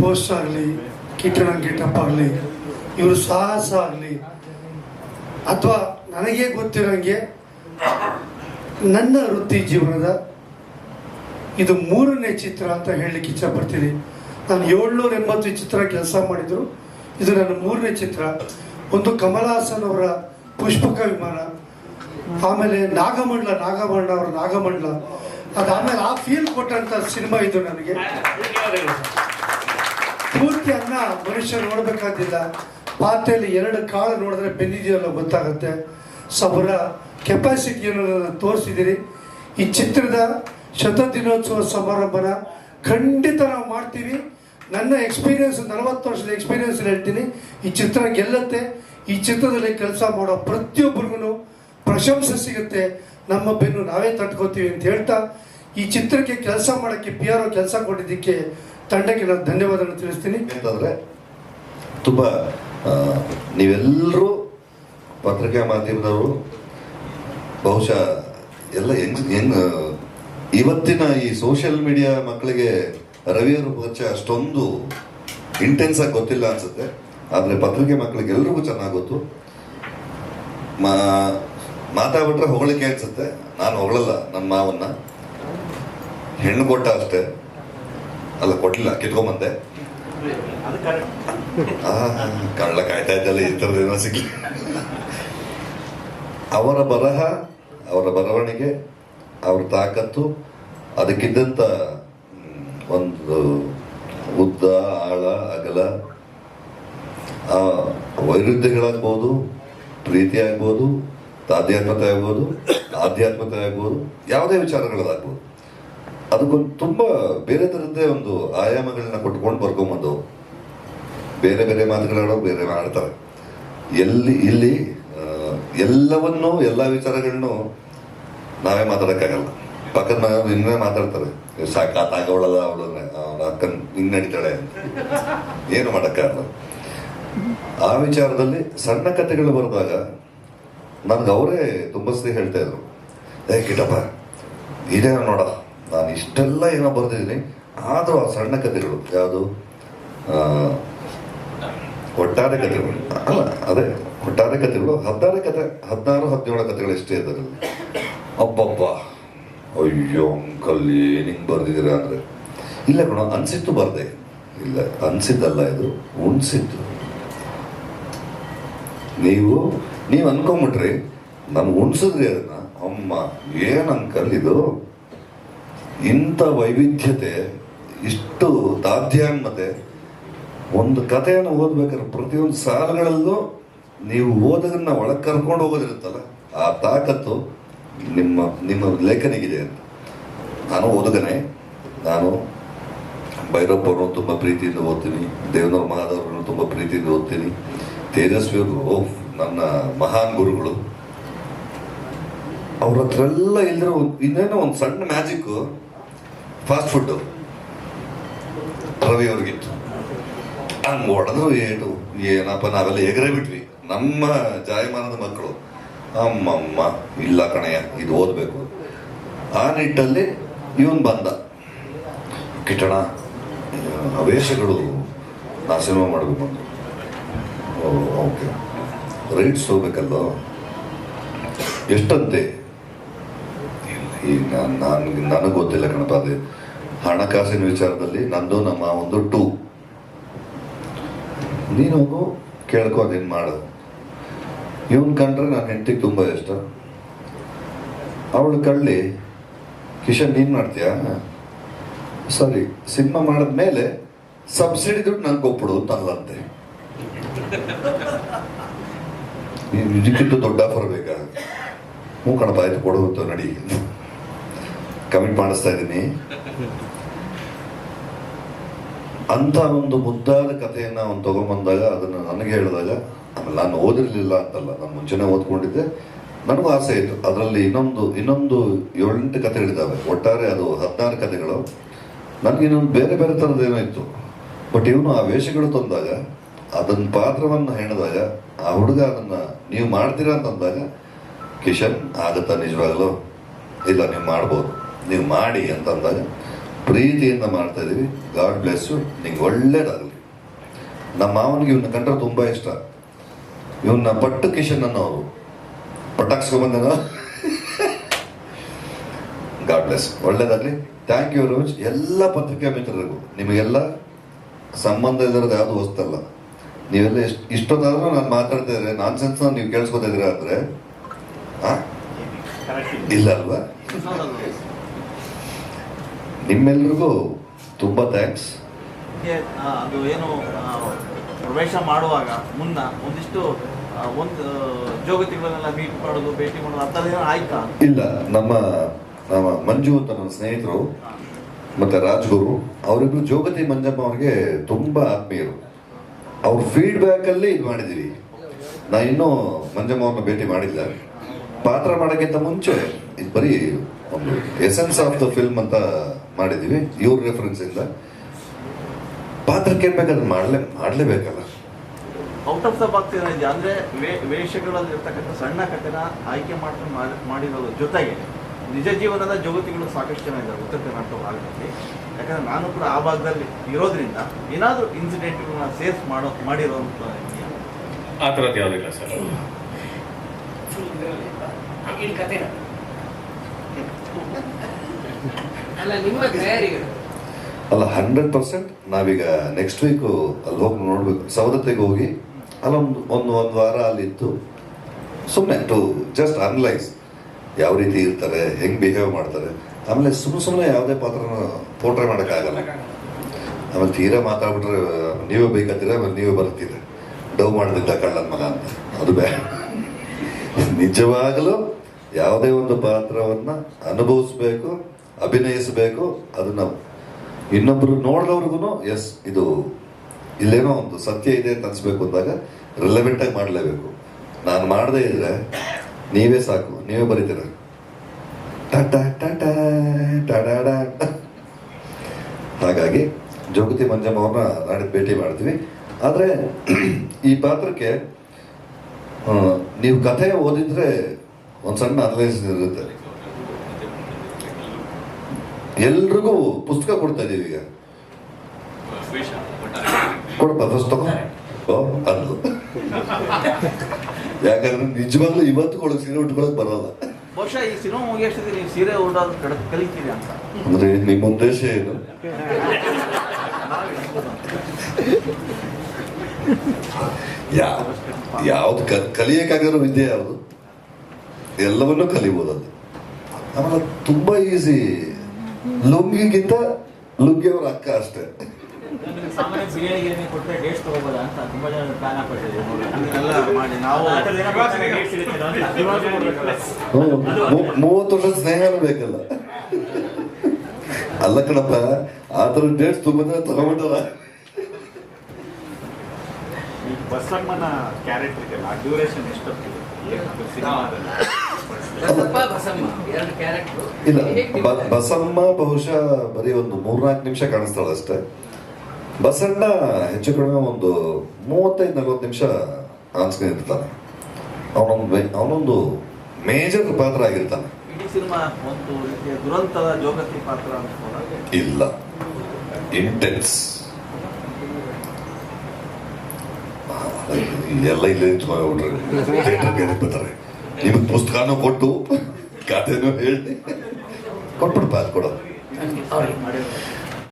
Post ಆಗಲಿ ಕಿಟ್ಟಣ getup ಆಗಲಿ, ಇವರು ಸಾಹಸ ಆಗಲಿ, ಅಥವಾ ನನಗೆ ಗೊತ್ತಿರೋಂಗೆ ನನ್ನ ವೃತ್ತಿ ಜೀವನದ ಇದು ಮೂರನೇ ಚಿತ್ರ ಅಂತ ಹೇಳಲಿಕ್ಕೆ ಇಚ್ಛಪಡ್ತೀನಿ. ನಾನು ಏಳ್ನೂರ ಎಂಬತ್ತು ಚಿತ್ರ ಕೆಲಸ ಮಾಡಿದ್ರು. ಇದು ನನ್ನ ಮೂರನೇ ಚಿತ್ರ. ಒಂದು ಕಮಲ್ ಹಾಸನ್ ಅವರ ಪುಷ್ಪಕ ವಿಮಾನ ಆಮೇಲೆ ನಾಗಮಂಡಲ ನಾಗಮಂಡಲ ಅವರ ನಾಗಮಂಡಲ. ಅದಾದ್ಮೇಲೆ ಆ ಫೀಲ್ ಕೊಟ್ಟಂತ ಸಿನಿಮಾ ಇದು ನನಗೆ. ಪೂರ್ತಿ ಅನ್ನ ಮನುಷ್ಯ ನೋಡ್ಬೇಕಾದಿಲ್ಲ ಪಾತ್ರೆಯಲ್ಲಿ ಎರಡು ಕಾಳು ನೋಡಿದ್ರೆ ಬೆಂದಿದೆಯಲ್ಲ ಗೊತ್ತಾಗುತ್ತೆ. ಸಬರ ಕೆಪಾಸಿಟಿ ಕೆಪಾಸಿಟಿಯನ್ನು ತೋರಿಸಿದ್ದೀರಿ ಈ ಚಿತ್ರದ ಶತದಿನೋತ್ಸವ ಸಮಾರಂಭನ ಖಂಡಿತ ನಾವು ಮಾಡ್ತೀವಿ. ನನ್ನ ಎಕ್ಸ್ಪೀರಿಯನ್ಸ್ ನಲವತ್ತು ವರ್ಷದ ಎಕ್ಸ್ಪೀರಿಯನ್ಸ್ ಹೇಳ್ತೀನಿ. ಈ ಚಿತ್ರ ಗೆಲ್ಲುತ್ತೆ. ಈ ಚಿತ್ರದಲ್ಲಿ ಕೆಲಸ ಮಾಡೋ ಪ್ರತಿಯೊಬ್ಬರಿಗೂ ಪ್ರಶಂಸೆ ಸಿಗುತ್ತೆ. ನಮ್ಮ ಬೆನ್ನು ನಾವೇ ತಟ್ಕೋತೀವಿ ಅಂತ ಹೇಳ್ತಾ, ಈ ಚಿತ್ರಕ್ಕೆ ಕೆಲಸ ಮಾಡೋಕ್ಕೆ ಪಿ ಆರ್ ಕೆಲಸ ಕೊಟ್ಟಿದ್ದಕ್ಕೆ ತಂಡಕ್ಕೆ ನಾನು ಧನ್ಯವಾದಗಳು ತಿಳಿಸ್ತೀನಿ. ಅಂತಂದ್ರೆ ತುಂಬ ನೀವೆಲ್ಲರೂ ಪತ್ರಿಕಾ ಮಾಧ್ಯಮದವರು, ಬಹುಶಃ ಎಲ್ಲ ಹೆಂಗ್ ಹೆಂಗ್ ಇವತ್ತಿನ ಈ ಸೋಷಿಯಲ್ ಮೀಡಿಯಾ ಮಕ್ಕಳಿಗೆ ರವಿಯವರ ಪರಿಚಯ ಅಷ್ಟೊಂದು ಇಂಟೆನ್ಸ್ ಆಗಿ ಗೊತ್ತಿಲ್ಲ ಅನ್ಸುತ್ತೆ. ಆದರೆ ಪತ್ರಿಕೆ ಮಕ್ಕಳಿಗೆ ಎಲ್ರಿಗೂ ಚೆನ್ನಾಗಿ ಗೊತ್ತು. ಮಾ ಮಾತಾಡ್ಬಿಟ್ರೆ ಹೊಗಳಿಕೆ ಅನ್ಸುತ್ತೆ. ನಾನು ಹೊಗಳಲ್ಲ, ನನ್ನ ಮಾವನ್ನ. ಹೆಣ್ಣು ಕೊಟ್ಟ ಅಷ್ಟೇ. ಅಲ್ಲ, ಕೊಡ್ಲಿಲ್ಲ, ಕಿತ್ಕೊಂಬಂದೆ. ಕಳ್ಳ ಕಾಯ್ತಾ ಇದ್ದಲ್ಲ, ಈ ಥರದ್ದು ಏನೋ ಸಿಗ್ಲಿ. ಅವರ ಬರಹ, ಅವರ ಬರವಣಿಗೆ, ಅವ್ರ ತಾಕತ್ತು ಅದಕ್ಕಿದ್ದಂಥ ಒಂದು ಉದ್ದ, ಆಳ, ಅಗಲ, ಆ ವೈರುಧ್ಯಗಳಾಗ್ಬೋದು ಪ್ರೀತಿ ಆಗ್ಬೋದು ತಾಧ್ಯಾತ್ಮತೆ ಆಗ್ಬೋದು ಆಧ್ಯಾತ್ಮತೆ ಆಗ್ಬೋದು ಯಾವುದೇ ವಿಚಾರಗಳಾಗ್ಬೋದು. ಅದಕ್ಕೊಂದು ತುಂಬ ಬೇರೆ ಥರದ್ದೇ ಒಂದು ಆಯಾಮಗಳನ್ನ ಕೊಟ್ಕೊಂಡು ಬರ್ಕೊಂಬಂದು ಬೇರೆ ಬೇರೆ ಮಾತುಗಳಾಡೋ ಬೇರೆ ಮಾಡ್ತಾರೆ ಎಲ್ಲಿ, ಇಲ್ಲಿ ಎಲ್ಲವನ್ನೂ, ಎಲ್ಲ ವಿಚಾರಗಳನ್ನೂ ನಾವೇ ಮಾತಾಡೋಕ್ಕಾಗಲ್ಲ. ಪಕ್ಕದ ಮನೆಯವ್ರು ಇನ್ನೇ ಮಾತಾಡ್ತಾರೆ. ಸಾಕಾತಾಗವಳಲ್ಲ ಅವಳು ಅವಳ ಅಕ್ಕನ ಹಿಂಗ್ ನಡೀತಾಳೆ ಏನು ಮಾಡೋಕ್ಕಾಗಲ್ಲ. ಆ ವಿಚಾರದಲ್ಲಿ ಸಣ್ಣ ಕಥೆಗಳು ಬರೆದಾಗ ನನ್ಗೆ ಅವರೇ ತುಂಬಸ್ತಿ ಹೇಳ್ತಾ ಇದ್ರು. ಏ, ಕಿಟಪ್ಪ ಇದೇ ನೋಡ. ನಾನು ಇಷ್ಟೆಲ್ಲ ಏನೋ ಬರೆದಿದ್ದೀನಿ. ಆದರೂ ಆ ಸಣ್ಣ ಕಥೆಗಳು, ಯಾವುದು? ಒಟ್ಟಾರೆ ಕಥೆಗಳು. ಅಲ್ಲ, ಅದೇ, ಒಟ್ಟಾರೆ ಕಥೆಗಳು. ಹದಿನಾರು ಕತೆ ಹದಿನಾರು, ಹದಿನೇಳು ಕಥೆಗಳು ಎಷ್ಟೇ ಅದರಲ್ಲಿ ಅಬ್ಬಬ್ಬ. ಅಯ್ಯೋ ಅಂಕಲ್ ಏನಿಂಗ್ ಬರ್ದಿದ್ದೀರಾ ಅಂದರೆ. ಇಲ್ಲ ಕಣ, ಅನಿಸಿತ್ತು ಬರ್ದೆ. ಇಲ್ಲ, ಅನಿಸಿದ್ದಲ್ಲ ಇದು ಉಣ್ಸಿದ್ದು ನೀವು ನೀವು ಅನ್ಕೊಂಬಿಟ್ರಿ ನಮ್ಗೆ ಉಣ್ಸಿದ್ರಿ ಅದನ್ನ. ಅಮ್ಮ, ಏನು ಅಂಕಲ್ ಇದು? ಇಂಥ ವೈವಿಧ್ಯತೆ, ಇಷ್ಟು ತಾಧ್ಯಾನ್ಮತೆ ಒಂದು ಕಥೆಯನ್ನು ಓದ್ಬೇಕಾದ್ರೆ ಪ್ರತಿಯೊಂದು ಸಾಲುಗಳಲ್ಲೂ ನೀವು ಓದೋದನ್ನ ಒಳಗೆ ಕರ್ಕೊಂಡು ಹೋಗೋದಿರುತ್ತಲ್ಲ, ಆ ತಾಕತ್ತು ನಿಮ್ಮ ನಿಮ್ಮ ಲೇಖನಿಗಿದೆ ಅಂತ. ನಾನು ಓದಗನೆ, ನಾನು ಭೈರಪ್ಪವ್ರನ್ನು ತುಂಬ ಪ್ರೀತಿಯಿಂದ ಓದ್ತೀನಿ ದೇವನವ್ರ ಮಹಾದೇವ್ರನ್ನ ತುಂಬ ಪ್ರೀತಿಯಿಂದ ಓದ್ತೀನಿ ತೇಜಸ್ವಿಯವರು ನನ್ನ ಮಹಾನ್ ಗುರುಗಳು. ಅವ್ರ ಹತ್ರ ಎಲ್ಲ ಇಲ್ಲಿರೋ ಇನ್ನೇನೋ ಒಂದು ಸಣ್ಣ ಮ್ಯಾಜಿಕ್ ಫಾಸ್ಟ್ ಫುಡ್ ರವಿ ಅವ್ರಿಗಿತ್ತು. ಹಂಗ ಹೊಡೆದ್ರು ಏನು ಏನಪ್ಪ, ನಾವೆಲ್ಲ ಎಗರೇ ಬಿಟ್ವಿ. ನಮ್ಮ ಜಾಯಮಾನದ ಮಕ್ಕಳು. ಅಮ್ಮಮ್ಮ, ಇಲ್ಲ ಕಣಯ್ಯ, ಇದು ಓದಬೇಕು. ಆ ನಿಟ್ಟಲ್ಲಿ ಇವನು ಬಂದ. ಕಿಟಣ, ಅವೇಶಗಳು ನಾ ಸಿನಿಮಾ ಮಾಡಬೇಕು ಓಕೆ. ರೈಟ್ಸ್ ಹೋಗ್ಬೇಕಲ್ಲೋ ಎಷ್ಟಂತೆ? ಇಲ್ಲ, ಈಗ ನಾನು ನಾನು ನನಗೆ ಗೊತ್ತಿಲ್ಲ ಕಣಪ್ಪ ಅದೇ ಹಣಕಾಸಿನ ವಿಚಾರದಲ್ಲಿ ನಂದು ನಮ್ಮ ಒಂದು ಟೂ. ನೀನು ಕೇಳ್ಕೊ ಅದೇನು ಮಾಡು. ಇವನ್ ಕಂಡ್ರೆ ನನ್ನ ಹೆಂಡತಿಗೆ ತುಂಬ ಇಷ್ಟ. ಅವಳು ಕಳ್ಳಿ ಕಿಶನ್ ನೀನ್ ಮಾಡ್ತೀಯಾ? ಸರಿ ಸಿನಿಮಾ ಮಾಡಿದ್ಮೇಲೆ ಸಬ್ಸಿಡಿ ದುಡ್ಡು ನಂಗೆ ಕೊಟ್ಬಿಡು ಅಂತ ಅಲ್ಲಂತೆ. ನೀನು ಇದಕ್ಕಿಂತ ದೊಡ್ಡ ಆಫರ್ ಬೇಕಾ ಹ್ಞೂ ಕಣಪ್ಪ ಆಯ್ತು ಅಂತ ನಡಿ. ಕಮಿಟ್ ಮಾಡಿಸ್ತಾ ಇದ್ದೀನಿ. ಅಂತ ಒಂದು ಮುದ್ದಾದ ಕಥೆಯನ್ನ ಅವನು ತಗೊಂಬಂದಾಗ ಅದನ್ನ ನನಗೆ ಹೇಳಿದಾಗ, ಆಮೇಲೆ ನಾನು ಓದಿರ್ಲಿಲ್ಲ ಅಂತಲ್ಲ, ನಾನು ಮುಂಚೆನೆ ಓದ್ಕೊಂಡಿದ್ದೆ. ನನಗೂ ಆಸೆ ಇತ್ತು. ಅದರಲ್ಲಿ ಇನ್ನೊಂದು ಇನ್ನೊಂದು ಏಳೆಂಟು ಹೇಳಿದಾವೆ ಒಟ್ಟಾರೆ ಅದು ಹದಿನಾರು ಕಥೆಗಳು. ನನಗೆ ಇನ್ನೊಂದು ಬೇರೆ ಬೇರೆ ಥರದ್ದೇನೋ ಇತ್ತು. ಬಟ್ ಇವನು ಆ ವೇಷಗಳು ತಂದಾಗ ಅದನ್ನ ಪಾತ್ರವನ್ನು ಹೆಣದಾಗ, ಆ ಹುಡುಗ ಅದನ್ನ ನೀವು ಮಾಡ್ತೀರಾ ಅಂತಂದಾಗ ಕಿಶನ್, ಆಗತ್ತಾ ನಿಜವಾಗಲೂ? ಇಲ್ಲ, ನೀವು ಮಾಡ್ಬೋದು. ನೀವು ಮಾಡಿ ಅಂತಂದಾಗ ಪ್ರೀತಿಯಿಂದ ಮಾಡ್ತಾ ಇದ್ದೀವಿ ಗಾಡ್ ಬ್ಲೆಸ್ ಯು. ನಿಂಗೆ ಒಳ್ಳೇದಾಗಲಿ. ನಮ್ಮ ಮಾವನಿಗೆ ಇವನ್ನ ಕಂಡ್ರೆ ತುಂಬ ಇಷ್ಟ. ಇವನ್ನ ಪಟ್ಟು ಕಿಶನ್ ಅನ್ನೋರು ಪಟಾಕ್ಸ್ಕೊಂಬಂದನ ಗಾಡ್ ಬ್ಲೆಸ್ ಒಳ್ಳೇದಾಗಲಿ. ಥ್ಯಾಂಕ್ ಯು ಮಚ್ ಎಲ್ಲ ಪತ್ರಿಕಾ ಮಿತ್ರರಿಗೂ. ನಿಮಗೆಲ್ಲ ಸಂಬಂಧ ಇಲ್ಲದ ಯಾವುದು ಹೊಸ್ತಲ್ಲ. ನೀವೆಲ್ಲ ಎಷ್ಟು ಇಷ್ಟೊತ್ತಾದ್ರೂ ನಾನು ಮಾತಾಡ್ತಾ ಇದ್ರೆ ನಾನ್ ಸೆನ್ಸ್ ನೀವು ಕೇಳಿಸ್ಕೊತಾ ಇದ್ರೆ ಅಂದ್ರೆ? ಇಲ್ಲ ಅಲ್ವಾ? ನಿಮ್ಮೆಲ್ರಿಗೂ ತುಂಬಾ ಥ್ಯಾಂಕ್ಸ್ ಅದು ಏನು ಪ್ರವೇಶ ಮಾಡುವಾಗ ಮುನ್ನ ಒಂದಿಷ್ಟು ಒಂದು ಜೋಗತಿಗಳನ್ನೆಲ್ಲ ಮೀಟ್ ಮಾಡೋದು ಭೇಟಿ ಮಾಡೋದು ಆ ಥರ ಏನೋ ಆಯ್ತಾ? ಇಲ್ಲ ನಮ್ಮ ನಮ್ಮ ಮಂಜು ಅಂತ ನನ್ನ ಸ್ನೇಹಿತರು ಮತ್ತೆ ರಾಜ್ಗುರು ಅವರಿಬ್ರು ಜೋಗತಿ ಮಂಜಮ್ಮ ಅವ್ರಿಗೆ ತುಂಬಾ ಆತ್ಮೀಯರು. ಅವ್ರ ಫೀಡ್ಬ್ಯಾಕ್ ಅಲ್ಲಿ ಇದು ಮಾಡಿದೀವಿ. ನಾ ಇನ್ನೂ ಮಂಜಮ್ಮ ಅವ್ರನ್ನ ಭೇಟಿ ಮಾಡಿಲ್ಲ. ಪಾತ್ರ ಮಾಡೋಕ್ಕಿಂತ ಮುಂಚೆ ಇದು ಬರೀ ಒಂದು ಎಸೆನ್ಸ್ ಆಫ್ ದ ಫಿಲ್ಮ್ ಅಂತ ಮಾಡಿದೀವಿ ಇವ್ರ ರೆಫರೆನ್ಸ್ ಇಂದ. ಪಾತ್ರಕ್ಕೆ ಬೇಕಾದ್ರೆ ಮಾಡ್ಲೇ ಮಾಡ್ಲೇಬೇಕಲ್ಲ. ಔಟ್ ಆಫ್ ದ ಬಾಕ್ಸ್ ಏನಿದೆ ಅಂದ್ರೆ ವೇ- ವೇಷಗಳಲ್ಲಿ ಇರ್ತಕ್ಕಂಥ ಸಣ್ಣ ಕಥೆನ ಆಯ್ಕೆ ಮಾಡ್ಕೊಂಡು ಮಾಡಿ- ಮಾಡಿರೋದ್ರ ಜೊತೆಗೆ ನಿಜ ಜೀವನದ ಜೋಗತಿಗಳು ಸಾಕಷ್ಟು ಜನ ಇದ್ದಾರೆ ಉತ್ತರ ಕರ್ನಾಟಕ ಭಾಗದಲ್ಲಿ. ಯಾಕಂದ್ರೆ ನಾನು ಕೂಡ ಆ ಭಾಗದಲ್ಲಿ ಇರೋದ್ರಿಂದ ಏನಾದರೂ ಇನ್ಸಿಡೆಂಟ್ಗಳನ್ನ ಸೇರ್ಸ್ ಮಾಡೋ ಮಾಡಿರೋಂಥ? ಆ ಥರದ್ದು ಯಾವುದಿಲ್ಲ ಸರ್? ಅಲ್ಲ ಹಂಡ್ರೆಡ್ ಪರ್ಸೆಂಟ್ ನಾವೀಗ ನೆಕ್ಸ್ಟ್ ವೀಕ್ ಅಲ್ಲಿ ಹೋಗಿ ನೋಡ್ಬೇಕು. ಸವದತ್ತೆಗೆ ಹೋಗಿ ಅಲ್ಲೊಂದು, ಒಂದು ಒಂದು ವಾರ ಅಲ್ಲಿತ್ತು ಸುಮ್ಮನೆ ಟು ಜಸ್ಟ್ ಅನಲೈಸ್ ಯಾವ ರೀತಿ ಇರ್ತಾರೆ, ಹೆಂಗ್ ಬಿಹೇವ್ ಮಾಡ್ತಾರೆ. ಆಮೇಲೆ ಸುಮ್ಮನೆ ಸುಮ್ಮನೆ ಯಾವುದೇ ಪಾತ್ರನ ಪೋಟ್ರೆ ಮಾಡೋಕ್ಕಾಗಲ್ಲ. ಆಮೇಲೆ ತೀರಾ ಮಾತಾಡ್ಬಿಟ್ರೆ, ನೀವೇ ಬೇಕಾತೀರ ಆಮೇಲೆ ನೀವೇ ಬರ್ತೀರ. ಡವ್ ಮಾಡಿದ್ದ ಕಳ್ಳನ ಮಗ ಅಂತ. ಅದು ಬೇಡ. ನಿಜವಾಗಲೂ ಯಾವುದೇ ಒಂದು ಪಾತ್ರವನ್ನ ಅನುಭವಿಸ್ಬೇಕು, ಅಭಿನಯಿಸಬೇಕು ಅದನ್ನು ಇನ್ನೊಬ್ರು ನೋಡಿದವ್ರಿಗೂ ಎಸ್ ಇದು ಇಲ್ಲೇನೋ ಒಂದು ಸತ್ಯ ಇದೆ ಅಂತ ಅನ್ಸ್ಬೇಕು ಅಂದಾಗ ರಿಲೆವೆಂಟ್ ಆಗಿ ಮಾಡಲೇಬೇಕು. ನಾನು ಮಾಡದೇ ಇದ್ರೆ, ನೀವೇ ಸಾಕು, ನೀವೇ ಬರೀತೀರ. ಹಾಗಾಗಿ, ಜೋಗತಿ ಮಂಜಮ್ಮ ಅವ್ರನ್ನ ನಾಳೆ ಭೇಟಿ ಮಾಡ್ತೀವಿ. ಆದರೆ, ಈ ಪಾತ್ರಕ್ಕೆ ನೀವು ಕಥೆ ಓದಿದ್ರೆ ಒಂದು ಸಣ್ಣ ಅನಲೈಸ್ ಇರುತ್ತೆ. ಎಲ್ರಿಗೂ ಪುಸ್ತಕ ಕೊಡ್ತಾ ಇದೀವಿ ಈಗ. ಕೊಡಪ್ಪ ಫಸ್ಟ್ ಅದು ಓ, ಅಂದ್ಲು ಯಾಕಂದ್ರೆ ನಿಜವಾಗ್ಲೂ ಇವತ್ತು ಕೊಡಕ್ ಸೀರೆ ಉಟ್ಕೊಳಕ್ ಬರಲ್ಲ. ಅಂದ್ರೆ ನಿಮ್ಮ ಉದ್ದೇಶ ಏನು? ಯಾ ಯಾವ್ದು ಕಲಿಯಕ್ಕಾಗಿರೋ ವಿದ್ಯೆ ಯಾವುದು? ಎಲ್ಲವನ್ನೂ ಅಲ್ಲಿ. ಆಮೇಲೆ ತುಂಬಾ ಈಸಿ ಲುಂಗಿಗಿಂತ ಲುಂಗಿಯವ್ರ ಅಕ್ಕ ಅಷ್ಟೇ. ಜನ ಮೂವತ್ತು ವರ್ಷ ಸ್ನೇಹ ಬೇಕಲ್ಲ ಅಲ್ಲ ಕಣಪ್ಪ ಆತರ ಥರ ಡೇಟ್ಸ್ ತುಂಬಾ ತಗೊಂಡಲ್ಲ ಈ ಬಸಮ್ಮನ ಕ್ಯಾರೆಕ್ಟರ್ ಡ್ಯೂರೇಷನ್ ಎಷ್ಟೊತ್ತಿದೆ ಇಲ್ಲ ಬಸಮ್ಮ ಬಹುಶಃ ಬರೀ ಒಂದು ಮೂರ್ನಾಲ್ಕು ನಿಮಿಷ ಕಾಣಿಸ್ತಾಳೆ ಅಷ್ಟೇ. ಬಸಣ್ಣ ಹೆಚ್ಚು ಕಡಿಮೆ ಒಂದು ಮೂವತ್ತೈದು ನಲ್ವತ್ತು ನಿಮಿಷ ಆನ್ಸ್ಕೊಂಡು ಇರ್ತಾನೆ. ಅವನೊಂದು ಅವನೊಂದು ಮೇಜರ್ ಪಾತ್ರ ಆಗಿರ್ತಾನೆ ಇಲ್ಲ. ಸಿನಿಮಾ ಒಂದು ರೀತಿಯ ದುರಂತದ ಜೋಗತಿ ಪಾತ್ರ ಅನ್ಸ್ಬೋದಾ ಇಲ್ಲ ಇಂಟೆನ್ಸ್ ಎಲ್ಲ ಇಲ್ಲೇ ನಿಂತ್ಕೊಂಡ್ಬಿಟ್ರೆ ಬರ್ತಾರೆ ನಿಮಗೆ ಪುಸ್ತಕನೂ ಕೊಟ್ಟು ಕಥೆನೂ ಹೇಳಿ. ಕೊಟ್ಬಿಡ್ಪ ಅದು ಮಾಡಿರೋದು